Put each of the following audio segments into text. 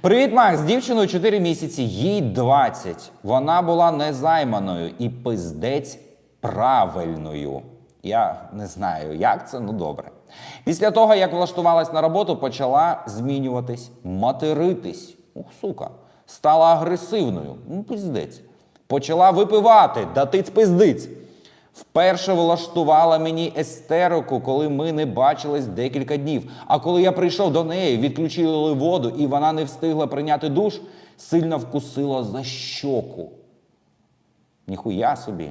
Привіт, Макс! З дівчиною 4 місяці, їй 20. Вона була незайманою і пиздець правильною. Я не знаю, як це, ну добре. Після того, як влаштувалась на роботу, почала змінюватись, материтись. Ух, сука, стала агресивною. Ну, пиздець. Почала випивати, датиць пиздиць. Вперше влаштувала мені естерику, коли ми не бачились декілька днів. А коли я прийшов до неї, відключили воду, і вона не встигла прийняти душ, сильно вкусила за щоку. Ніхуя собі.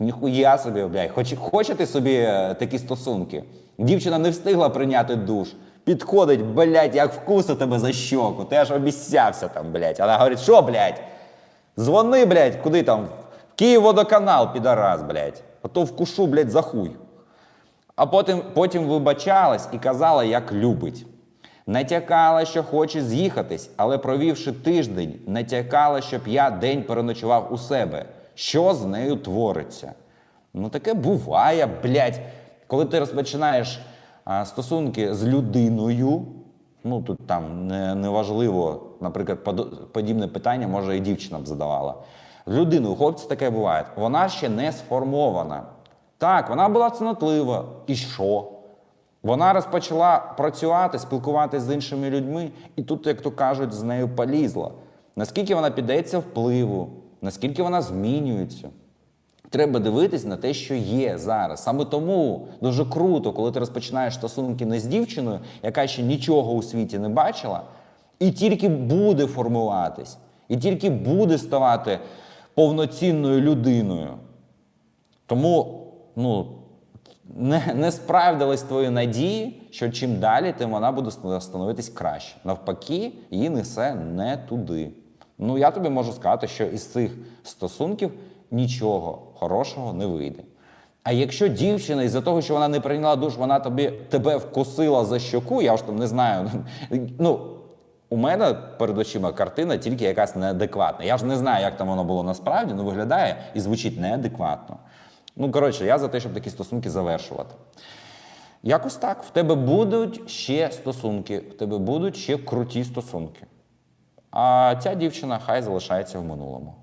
Ніхуя собі, блядь. Хоч, хочете собі е, такі стосунки? Дівчина не встигла прийняти душ. Підходить, блядь, як вкуси тебе за щоку. Ти аж обіцявся там, блядь. Вона говорить, що, блядь? Дзвони, блядь, куди там? Київводоканал, підарас, блядь. А то вкушу, блядь, за хуй. А потім, потім вибачалась і казала, як любить. Натякала, що хоче з'їхатись, але провівши тиждень, натякала, щоб я день переночував у себе. Що з нею твориться? Ну, таке буває, блядь. Коли ти розпочинаєш а, стосунки з людиною, ну тут там не, неважливо, наприклад, подібне питання, може, і дівчина б задавала. З людиною, хлопці, таке буває. Вона ще не сформована. Так, вона була цнотлива. І що? Вона розпочала працювати, спілкуватися з іншими людьми, і тут, як то кажуть, з нею полізла. Наскільки вона піддається впливу, наскільки вона змінюється. Треба дивитись на те, що є зараз. Саме тому дуже круто, коли ти розпочинаєш стосунки не з дівчиною, яка ще нічого у світі не бачила, і тільки буде формуватись, і тільки буде ставати повноцінною людиною. Тому ну, не, не справдились твої надії, що чим далі, тим вона буде становитись краще. Навпаки, її несе не туди. Ну, я тобі можу сказати, що із цих стосунків нічого хорошого не вийде. А якщо дівчина із-за того, що вона не прийняла душ, вона тобі тебе вкусила за щоку, я ж там не знаю. Ну, у мене перед очима картина тільки якась неадекватна. Я ж не знаю, як там воно було насправді, але виглядає і звучить неадекватно. Ну, коротше, я за те, щоб такі стосунки завершувати. Якось так. В тебе будуть ще стосунки, в тебе будуть ще круті стосунки. А ця дівчина хай залишається в минулому.